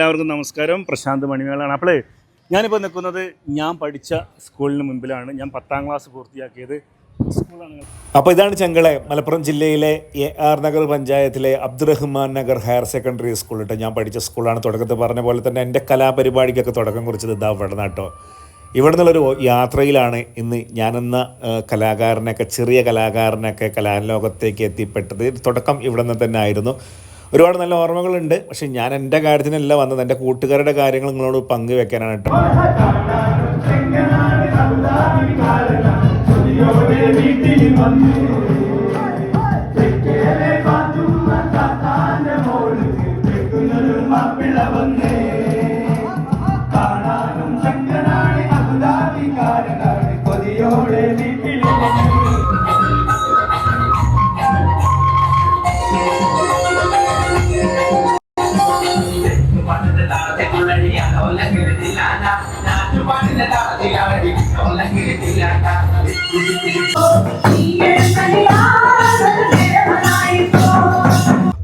എല്ലാവർക്കും നമസ്കാരം. പ്രശാന്ത് മണിമേളാണ്. അപ്പോളേ ഞാനിപ്പോൾ നിൽക്കുന്നത് ഞാൻ പഠിച്ച സ്കൂളിന് മുമ്പിലാണ്. ഞാൻ പത്താം ക്ലാസ് പൂർത്തിയാക്കിയത് അപ്പോൾ ഇതാണ് ചെങ്കളെ മലപ്പുറം ജില്ലയിലെ എ ആർ നഗർ പഞ്ചായത്തിലെ Abdurahman Nagar higher secondary school കേട്ടോ. ഞാൻ പഠിച്ച സ്കൂളാണ്. തുടക്കത്തിൽ പറഞ്ഞ പോലെ തന്നെ എന്റെ കലാപരിപാടിക്കൊക്കെ തുടക്കം കുറിച്ചത് ഇതാ ഇവിടെ നാട്ടോ ഇവിടെ നിന്നുള്ളൊരു യാത്രയിലാണ് ഇന്ന് ഞാനെന്ന കലാകാരനെയൊക്കെ ചെറിയ കലാകാരനൊക്കെ കലാലോകത്തേക്ക് എത്തിപ്പെട്ടത്. തുടക്കം ഇവിടെ നിന്ന് തന്നെ ആയിരുന്നു. ഒരുപാട് നല്ല ഓർമ്മകളുണ്ട്. പക്ഷെ ഞാൻ എന്റെ കാര്യത്തിനല്ല വന്നത്. എന്റെ കൂട്ടുകാരുടെ കാര്യങ്ങൾ നിങ്ങളോട് പങ്കുവെക്കാനാണ് കേട്ടോ.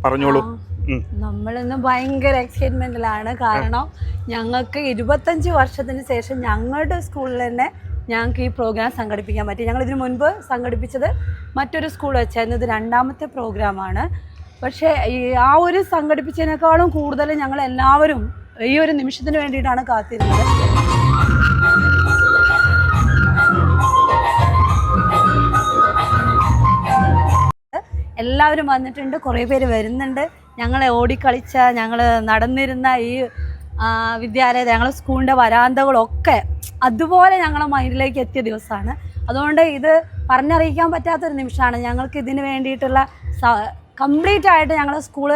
പറഞ്ഞോളൂ. നമ്മളിന്ന് ഭയങ്കര എക്സൈറ്റ്മെന്റിലാണ് കാരണം ഞങ്ങൾക്ക് ഇരുപത്തഞ്ച് വർഷത്തിന് ശേഷം ഞങ്ങളുടെ സ്കൂളിൽ തന്നെ ഞങ്ങൾക്ക് ഈ പ്രോഗ്രാം സംഘടിപ്പിക്കാൻ പറ്റി. ഞങ്ങൾ ഇതിനു മുൻപ് സംഘടിപ്പിച്ചത് മറ്റൊരു സ്കൂൾ വെച്ചായിരുന്നു. ഇത് രണ്ടാമത്തെ പ്രോഗ്രാമാണ് പക്ഷേ ഈ ആ ഒരു സംഘടിപ്പിച്ചതിനേക്കാളും കൂടുതൽ ഞങ്ങൾ എല്ലാവരും ഈ ഒരു നിമിഷത്തിന് വേണ്ടിയിട്ടാണ് കാത്തിരുന്നത്. എല്ലാവരും വന്നിട്ടുണ്ട് കുറേ പേര് വരുന്നുണ്ട്. ഞങ്ങളെ ഓടിക്കളിച്ച ഞങ്ങൾ നടന്നിരുന്ന ഈ വിദ്യാലയത്തെ വിദ്യാലയം ഞങ്ങളെ സ്കൂളിന്റെ വരാന്തകളൊക്കെ അതുപോലെ ഞങ്ങളെ മൈൻഡിലേക്ക് എത്തിയ ദിവസമാണ്. അതുകൊണ്ട് ഇത് പറഞ്ഞറിയിക്കാൻ പറ്റാത്തൊരു നിമിഷമാണ്. ഞങ്ങൾക്ക് ഇതിന് വേണ്ടിയിട്ടുള്ള കംപ്ലീറ്റ് ആയിട്ട് ഞങ്ങളുടെ സ്കൂൾ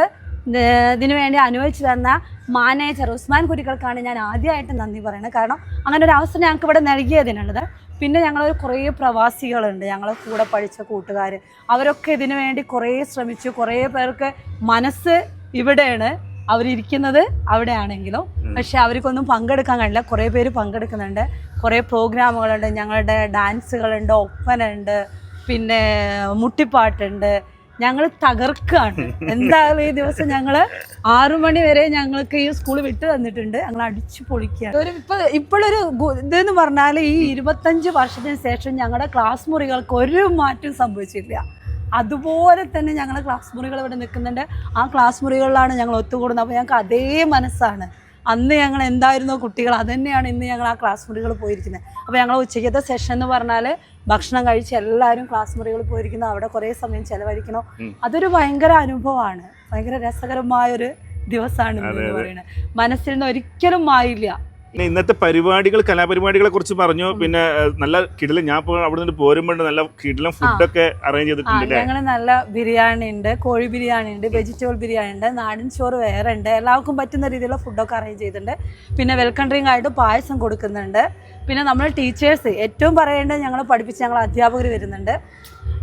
ഇതിനു വേണ്ടി അനുവദിച്ചു തന്ന മാനേജർ ഉസ്മാൻ കുരിക്കൾക്കാണ് ഞാൻ ആദ്യമായിട്ട് നന്ദി പറയുന്നത് കാരണം അങ്ങനെ ഒരു അവസരം ഞങ്ങൾക്ക് ഇവിടെ നൽകിയതിനുള്ളത്. പിന്നെ ഞങ്ങൾ കുറേ പ്രവാസികളുണ്ട്. ഞങ്ങളെ കൂടെ പഠിച്ച കൂട്ടുകാർ അവരൊക്കെ ഇതിനു വേണ്ടി കുറേ ശ്രമിച്ചു. കുറേ പേർക്ക് മനസ്സ് ഇവിടെയാണ്. അവരിരിക്കുന്നത് അവിടെയാണെങ്കിലും. പക്ഷെ അവർക്കൊന്നും പങ്കെടുക്കാൻ കഴിയില്ല. കുറേ പേര് പങ്കെടുക്കുന്നുണ്ട്. കുറേ പ്രോഗ്രാമുകളുണ്ട്. ഞങ്ങളുടെ ഡാൻസുകളുണ്ട് ഒപ്പനുണ്ട് പിന്നെ മുട്ടിപ്പാട്ടുണ്ട്. ഞങ്ങൾ തകർക്കാണ്. എന്തായാലും ഈ ദിവസം ഞങ്ങൾ ആറു മണി വരെ ഞങ്ങൾക്ക് ഈ സ്കൂൾ വിട്ടു തന്നിട്ടുണ്ട്. ഞങ്ങൾ അടിച്ചു പൊളിക്കുകയാണ്. ഒരു ഇപ്പൊ ഇപ്പോഴൊരു ഇതെന്ന് പറഞ്ഞാൽ ഈ ഇരുപത്തഞ്ച് വർഷത്തിന് ശേഷം ഞങ്ങളുടെ ക്ലാസ് മുറികൾക്ക് ഒരു മാറ്റം സംഭവിച്ചില്ല. അതുപോലെ തന്നെ ഞങ്ങളുടെ ക്ലാസ് മുറികൾ ഇവിടെ നിൽക്കുന്നുണ്ട്. ആ ക്ലാസ് മുറികളിലാണ് ഞങ്ങൾ ഒത്തുകൂടുന്നത്. അപ്പോൾ ഞങ്ങൾക്ക് അതേ മനസ്സാണ്. അന്ന് ഞങ്ങൾ എന്തായിരുന്നോ കുട്ടികൾ? അതുതന്നെയാണ് ഇന്ന് ഞങ്ങൾ ആ ക്ലാസ് മുറികൾ പോയിരിക്കുന്നത്. അപ്പോൾ ഞങ്ങൾ ഉച്ചയ്ക്കത്തെ സെഷൻ എന്ന് പറഞ്ഞാൽ ഭക്ഷണം കഴിച്ച് എല്ലാവരും ക്ലാസ് മുറികളിൽ പോയിരിക്കുന്നു. അവിടെ കുറേ സമയം ചെലവഴിക്കണം അതൊരു ഭയങ്കര അനുഭവമാണ്. ഭയങ്കര രസകരമായൊരു ദിവസമാണ് പറയുന്നത്. മനസ്സിൽ നിന്ന് ഒരിക്കലും മായില്ല. പിന്നെ ഇന്നത്തെ പരിപാടികൾ കലാപരിപാടികളെ കുറിച്ച് പറഞ്ഞു. പിന്നെ നല്ല കിടിലം ഞാൻ ഇപ്പോൾ അവിടെ നിന്ന് പോരുമ്പോൾ നല്ല കിടിലം ഫുഡൊക്കെ അറേഞ്ച് ചെയ്തിട്ടുണ്ട് ഞങ്ങൾ നല്ല ബിരിയാണി ഉണ്ട് കോഴി ബിരിയാണി ഉണ്ട് വെജിറ്റബിൾ ബിരിയാണി ഉണ്ട് നാടൻ ചോറ് വേറെ ഉണ്ട്. എല്ലാവർക്കും പറ്റുന്ന രീതിയിലുള്ള ഫുഡൊക്കെ അറേഞ്ച് ചെയ്തിട്ടുണ്ട്. പിന്നെ വെൽക്കം ഡ്രിങ്ക് ആയിട്ട് പായസം കൊടുക്കുന്നുണ്ട്. പിന്നെ നമ്മൾ ടീച്ചേഴ്സ് ഏറ്റവും പറയേണ്ടത് ഞങ്ങൾ പഠിപ്പിച്ച് ഞങ്ങൾ അധ്യാപകർ വരുന്നുണ്ട്.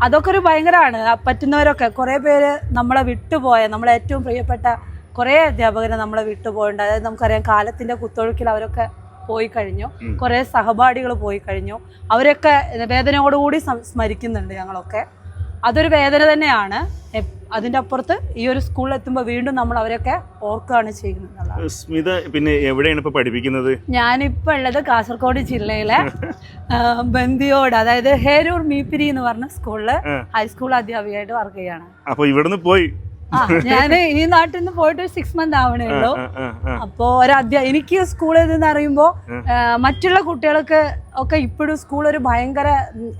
അതൊക്കെ ഒരു ഭയങ്കരമാണ്. പറ്റുന്നവരൊക്കെ കുറേ പേര് നമ്മളെ വിട്ടുപോയ നമ്മളെ ഏറ്റവും പ്രിയപ്പെട്ട കുറേ അധ്യാപകരെ നമ്മളെ വിട്ടുപോയിണ്ട് അതായത് നമുക്കറിയാം കാലത്തിന്റെ കുത്തൊഴുക്കിൽ അവരൊക്കെ പോയി കഴിഞ്ഞു. കുറേ സഹപാഠികൾ പോയി കഴിഞ്ഞു. അവരൊക്കെ വേദനയോടുകൂടി സ്മരിക്കുന്നുണ്ട് ഞങ്ങളൊക്കെ. അതൊരു വേദന തന്നെയാണ്. അതിന്റെ അതിന്റെ അപ്പുറത്ത് ഈ ഒരു സ്കൂളിൽ എത്തുമ്പോൾ വീണ്ടും നമ്മൾ അവരൊക്കെ ഓർക്കുകയാണ് ചെയ്യുന്നത് സ്മിത പിന്നെ എവിടെയാണ് ഇപ്പൊ പഠിപ്പിക്കുന്നത്? ഞാനിപ്പോൾ ഉള്ളത് കാസർഗോഡ് ജില്ലയിലെ ബന്ദിയോട് അതായത് ഹേരൂർ മീപ്പിരി എന്ന് പറഞ്ഞ സ്കൂളിൽ ഹൈസ്കൂൾ അധ്യാപികയായിട്ട് വർക്ക് ചെയ്യാണ്. അപ്പൊ ഇവിടുന്ന് പോയി ഞാൻ ഈ നാട്ടിൽ നിന്ന് പോയിട്ട് സിക്സ് മന്ത് ആവണേ ഉള്ളൂ. അപ്പോ ഒരു അധ്യാ എനിക്ക് സ്കൂളിൽ നിന്ന് അറിയുമ്പോൾ മറ്റുള്ള കുട്ടികൾക്ക് ഒക്കെ ഇപ്പോഴും സ്കൂൾ ഒരു ഭയങ്കര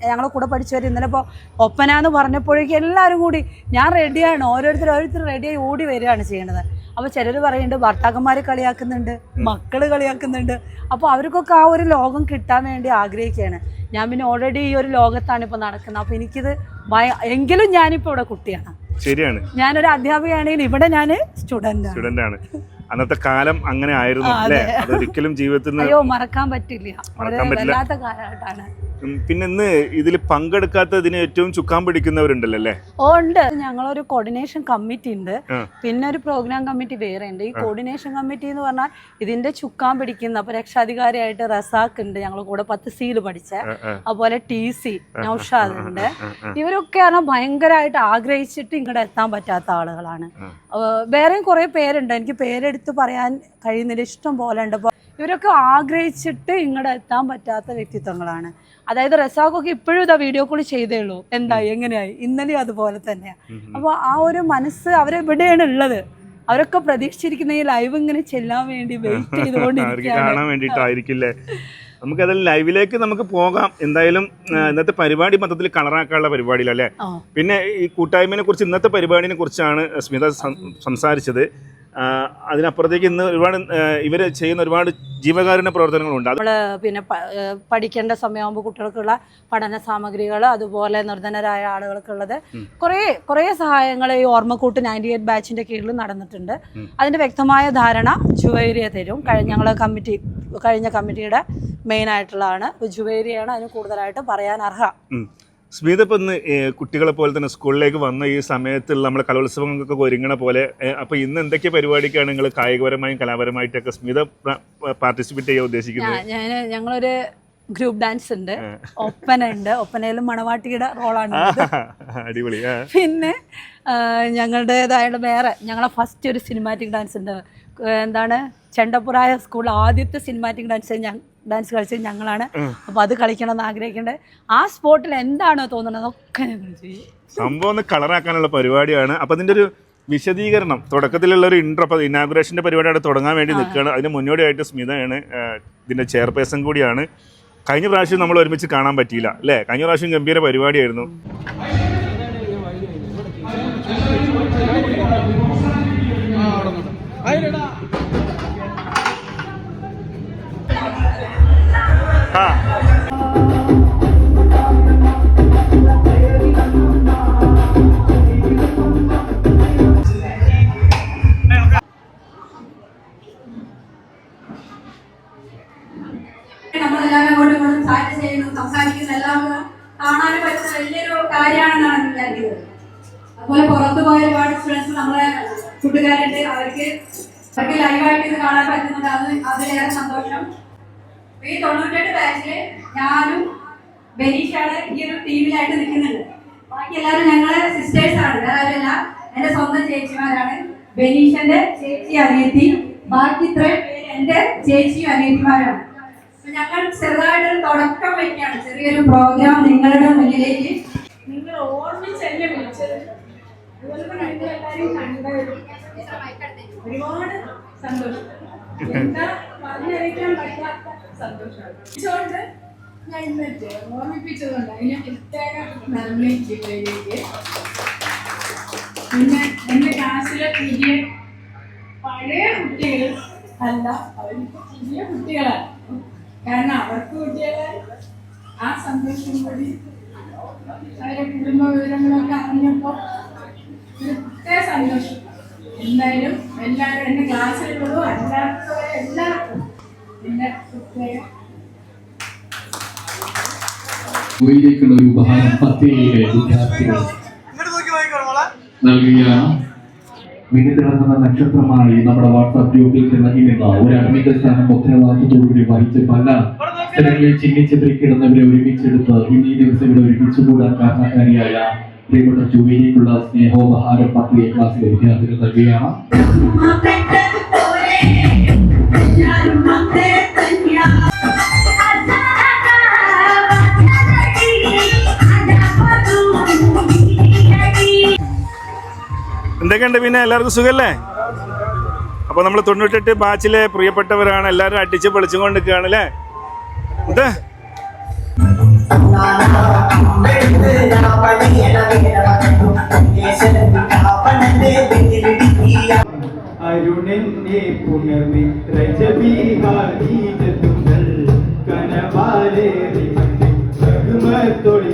ഞങ്ങളെ കൂടെ പഠിച്ചവർ ഇന്നലെ ഇപ്പോൾ ഒപ്പന എന്ന് പറഞ്ഞപ്പോഴേക്കും എല്ലാവരും കൂടി ഞാൻ റെഡിയാണ് ഓരോരുത്തർ ഓരോരുത്തർ റെഡിയായി ഓടി വരികയാണ് ചെയ്യണത്. അപ്പോൾ ചിലർ പറയുന്നുണ്ട് ഭർത്താക്കന്മാരെ കളിയാക്കുന്നുണ്ട് മക്കൾ കളിയാക്കുന്നുണ്ട്. അപ്പോൾ അവർക്കൊക്കെ ആ ഒരു ലോകം കിട്ടാൻ വേണ്ടി ആഗ്രഹിക്കുകയാണ്. ഞാൻ പിന്നെ ഓൾറെഡി ഈ ഒരു ലോകത്താണ് ഇപ്പോൾ നടക്കുന്നത്. അപ്പോൾ എനിക്കിത് ഭയ എങ്കിലും ഞാനിപ്പോൾ ഇവിടെ കുട്ടിയാണ്. ശരിയാണ്. ഞാനൊരു അധ്യാപികയാണെങ്കിൽ ഇവിടെ ഞാൻ സ്റ്റുഡന്റ് ആണ്. സ്റ്റുഡന്റ് ആണ്. അന്നത്തെ കാലം അങ്ങനെ ആയിരുന്നു അല്ലേ? അതെ. അതൊരിക്കലും ജീവിതത്തിൽ നിന്ന് അയ്യോ മറക്കാൻ പറ്റില്ല. മറക്കാൻ പറ്റില്ല. പിന്നെ ഇന്ന് ഇതിൽ പങ്കെടുക്കാത്തതിന് ഏറ്റവും ചുക്കാൻ പിടിക്കുന്നവരുണ്ടല്ലോ അല്ലേ? ഓ ഉണ്ട്. ഞങ്ങളൊരു കോർഡിനേഷൻ കമ്മിറ്റി ഉണ്ട്. പിന്നെ ഒരു പ്രോഗ്രാം കമ്മിറ്റി വേറെ ഉണ്ട്. ഈ കോർഡിനേഷൻ കമ്മിറ്റി എന്ന് പറഞ്ഞാൽ ഇതിന്റെ ചുക്കാൻ പിടിക്കുന്ന അപ്പൊ രക്ഷാധികാരിയായിട്ട് റസാഖ് ഉണ്ട്. ഞങ്ങൾ കൂടെ പത്ത് സീൽ പഠിച്ച. അതുപോലെ ടി സി നൌഷാദ് ഉണ്ട്. ഇവരൊക്കെ പറഞ്ഞാൽ ഭയങ്കരമായിട്ട് ആഗ്രഹിച്ചിട്ട് ഇങ്ങോട്ട് എത്താൻ പറ്റാത്ത ആളുകളാണ്. വേറെയും കുറെ പേരുണ്ട്. എനിക്ക് പേരെടുത്ത് പറയാൻ കഴിയുന്നില്ല ഇഷ്ടം പോലെ ഉണ്ട്. ഇവരൊക്കെ ആഗ്രഹിച്ചിട്ട് ഇങ്ങോട്ട് എത്താൻ പറ്റാത്ത വ്യക്തിത്വങ്ങളാണ്. അതായത് റസാഖൊക്കെ ഇപ്പോഴും ഇതാ വീഡിയോ കോൾ ചെയ്തേ ഉള്ളൂ. എന്തായി എങ്ങനെയായി? ഇന്നലെയും അതുപോലെ തന്നെയാണ് അപ്പോൾ ആ ഒരു മനസ്സ് അവരെവിടെയാണ് ഉള്ളത്? അവരൊക്കെ പ്രതീക്ഷിച്ചിരിക്കുന്ന ഈ ലൈവ് ഇങ്ങനെ ചെല്ലാൻ വേണ്ടി വെയിറ്റ് ചെയ്തുകൊണ്ടിരിക്കുകയാണ്. കാണാൻ നമുക്ക് അതിൽ ലൈവിലേക്ക് നമുക്ക് പോകാം. എന്തായാലും ഇന്നത്തെ പരിപാടി മൊത്തത്തിൽ കളറാക്കാനുള്ള പരിപാടിയിലല്ലേ? അല്ലേ പിന്നെ ഈ കൂട്ടായ്മയെ കുറിച്ച് ഇന്നത്തെ പരിപാടിനെ കുറിച്ചാണ് സ്മിത സംസാരിച്ചത്. അതിനപ്പുറത്തേക്ക് ഇന്ന് ഒരുപാട് ഇവർ ചെയ്യുന്ന ഒരുപാട് ജീവകാരുണ്യ പ്രവർത്തനങ്ങളുണ്ട്. നമ്മൾ പിന്നെ പഠിക്കേണ്ട സമയമാകുമ്പോൾ കുട്ടികൾക്കുള്ള പഠന സാമഗ്രികൾ അതുപോലെ നിർധനരായ ആളുകൾക്കുള്ളത്. കുറേ കുറേ സഹായങ്ങൾ ഈ ഓർമ്മക്കൂട്ട് നയന്റി എയ്റ്റ് ബാച്ചിന്റെ കീഴിൽ നടന്നിട്ടുണ്ട്. അതിന്റെ വ്യക്തമായ ധാരണ ജുവൈരിയ തരും കഴിഞ്ഞ ഞങ്ങൾ കമ്മിറ്റി കഴിഞ്ഞ കമ്മിറ്റിയുടെ മെയിൻ ആയിട്ടുള്ളതാണ്. ജുവേരിയാണ് അതിന് കൂടുതലായിട്ട് പറയാൻ അർഹ. സ്മീത ഇപ്പം ഇന്ന് കുട്ടികളെ പോലെ തന്നെ സ്കൂളിലേക്ക് വന്ന ഈ സമയത്തുള്ള നമ്മുടെ കലോത്സവങ്ങൾക്കൊക്കെ ഒരുങ്ങണ പോലെ അപ്പോൾ അപ്പൊ ഇന്ന് എന്തൊക്കെ പരിപാടിക്കാണ് നിങ്ങൾ കായികപരമായും കലാപരമായിട്ടൊക്കെ സ്മിത പാർട്ടിസിപ്പേറ്റ് ചെയ്യാൻ ഉദ്ദേശിക്കുന്നത്? ഞാൻ ഞങ്ങളൊരു ഗ്രൂപ്പ് ഡാൻസ് ഉണ്ട്. ഒപ്പന ഉണ്ട് ഒപ്പനയിലും മണവാട്ടിയുടെ റോളാണ് അടിപൊളി പിന്നെ ഞങ്ങളുടേതായുള്ള വേറെ ഞങ്ങളെ ഫസ്റ്റ് ഒരു സിനിമാറ്റിക് ഡാൻസ് ഉണ്ട്. എന്താണ് ചെണ്ടപ്പുറായ സ്കൂൾ ആദ്യത്തെ സിനിമാറ്റിക് ഡാൻസ് ഞാൻ ഡാൻസ് കളിച്ചത് ഞങ്ങളാണ്. അപ്പോൾ അത് കളിക്കണം എന്ന് ആഗ്രഹിക്കേണ്ടത് ആ സ്പോട്ടിൽ എന്താണോ തോന്നുന്നത് ഒക്കെ ഞങ്ങൾ ചെയ്യും സംഭവം ഒന്ന് കളറാക്കാനുള്ള പരിപാടിയാണ്. അപ്പൊ അതിന്റെ ഒരു വിശദീകരണം തുടക്കത്തിലുള്ള ഒരു ഇൻട്രോ അപ്പൊ ഇനാഗുറേഷന്റെ പരിപാടി അവിടെ തുടങ്ങാൻ വേണ്ടി നിൽക്കുകയാണ്. അതിന് മുന്നോടിയായിട്ട് സ്മിതയാണ് ഇതിന്റെ ചെയർപേഴ്സൺ കൂടിയാണ്. കഴിഞ്ഞ പ്രാവശ്യം നമ്മൾ ഒരുമിച്ച് കാണാൻ പറ്റിയില്ല അല്ലേ? കഴിഞ്ഞ പ്രാവശ്യം ഗംഭീര പരിപാടിയായിരുന്നു. നമ്മളെല്ലാവരും അങ്ങോട്ടും ഇങ്ങോട്ടും ചാറ്റ് ചെയ്യുന്നു സംസാരിക്കുന്നു എല്ലാം കാണാൻ പറ്റുന്ന വലിയൊരു കാര്യമാണെന്നാണ് വിചാരിക്കുന്നത്. അതുപോലെ പുറത്തു പോയ ഒരുപാട് സ്റ്റുഡൻസ് നമ്മളെ കൂട്ടുകാരുണ്ട്. അവർക്ക് അവർക്ക് ലൈവായിട്ട് ഇത് കാണാൻ പറ്റുന്നുണ്ട്. അത് അതിലേറെ സന്തോഷം. ഈ തൊണ്ണൂറ്റെട്ട് ബാച്ചിൽ ഞാനും ബനീഷാണ് ഈ ഒരു ടീമിലായിട്ട് നിൽക്കുന്നുണ്ട്. ബാക്കി എല്ലാവരും ഞങ്ങളെ സിസ്റ്റേഴ്സ് ആണ്. വേറെ ആരുമല്ല എന്റെ സ്വന്തം ചേച്ചിമാരാണ്. ബനീഷന്റെ ചേച്ചി അനിയത്തി. ബാക്കി ഇത്രയും പേര് എന്റെ ചേച്ചിയും അനിയത്തിമാരാണ് ഞങ്ങൾ ചെറുതായിട്ടൊരു തുടക്കം വയ്ക്കുകയാണ് ചെറിയൊരു പ്രോഗ്രാം നിങ്ങളുടെ മുന്നിലേക്ക്. നിങ്ങൾ ഓർമ്മിച്ചല്ലേ വിളിച്ചത്. അതുപോലെ തന്നെ നിങ്ങൾ എല്ലാവരും കണ്ടത്. ഒരുപാട് സന്തോഷം. എന്താ പറഞ്ഞറിയിക്കാൻ പറ്റാത്ത സന്തോഷമാണ്. ഞാൻ ഇന്നിട്ട് ഓർമ്മിപ്പിച്ചതുകൊണ്ട് അതിന് പ്രത്യേക നന്ദി ജില്ലയിലേക്ക് പിന്നെ എന്റെ ക്ലാസ്സിലെ പുതിയ പഴയ കുട്ടികൾ അല്ല അവർ പുതിയ കുട്ടികളാണ്. കാരണം അവർക്ക് കിട്ടിയാൽ ആ സന്തോഷം കൂടി അവരെ കുടുംബ വിവരങ്ങളൊക്കെ അറിഞ്ഞപ്പോൾ ഒരു പ്രത്യേക സന്തോഷം. എന്തായാലും എല്ലാവരും എന്റെ ക്ലാസ്സിലുള്ളതും അല്ലാത്തവരെ എല്ലാവർക്കും എന്റെ പ്രത്യേക ഗോയിലേക്കുള്ള ഒരു ഉപഹാരം പത്തേഴിലെ വിദ്യാർത്ഥികൾ നൽകുകയാണ് മിന്നിത്തിളങ്ങുന്ന നക്ഷത്രമായി നമ്മുടെ വാട്സാപ്പ് ഗ്രൂപ്പിൽ തിളങ്ങിനിന്ന ഒരു അഡ്മിറ്റ് സ്ഥാനം ഉത്തരവാദിത്തത്തോടുകൂടി വഹിച്ച് പല സ്ഥലങ്ങളിൽ ചിഹ്നിച്ചിത്രക്കിടുന്നവരെ ഒരുമിച്ചെടുത്ത് ഇന്നീ ദിവസം ഇവിടെ ഒരുമിച്ച് കൂടാൻ കാരണക്കാരിയായ പ്രിയപ്പെട്ട ചുവയിലേക്കുള്ള സ്നേഹോപഹാരം പട്ടിക ക്ലാസ്സിലെ വിദ്യാർത്ഥികൾ നൽകുകയാണ്. എന്തൊക്കെയുണ്ട് പിന്നെ? എല്ലാവർക്കും സുഖല്ലേ? അപ്പോൾ നമ്മൾ തൊണ്ണൂറ്റെട്ട് ബാച്ചിലെ പ്രിയപ്പെട്ടവരാണ്. എല്ലാവരും അടിച്ച് പൊളിച്ചും കൊണ്ട് നിൽക്കുകയാണ് അല്ലേ? ഇത്? അരുണന്റെ പുനർവി രജബീഹാരീജതുകൾ കനവാലേറി തൊളി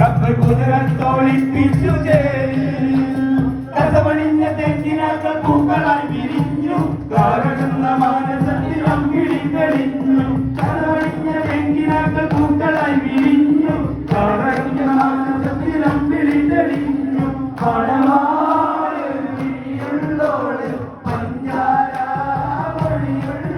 Rabbi Kudrat Tawli Pichu Jai പൊളിഞ്ഞ തെങ്ങിനൊക്കെ പൂക്കളായി വിരിഞ്ഞു. കാരണുന്ന മാനസത്തിൽ അമ്പിളി തെളിഞ്ഞു. കടവളിഞ്ഞ തെങ്ങിനൊക്കെ പൂക്കളായി വിരിഞ്ഞു. കാരണുന്ന മാനസത്തിൽ അമ്പിളി തെളിഞ്ഞു. പണമാൾ പഞ്ചാര പൊഴിയുള്ള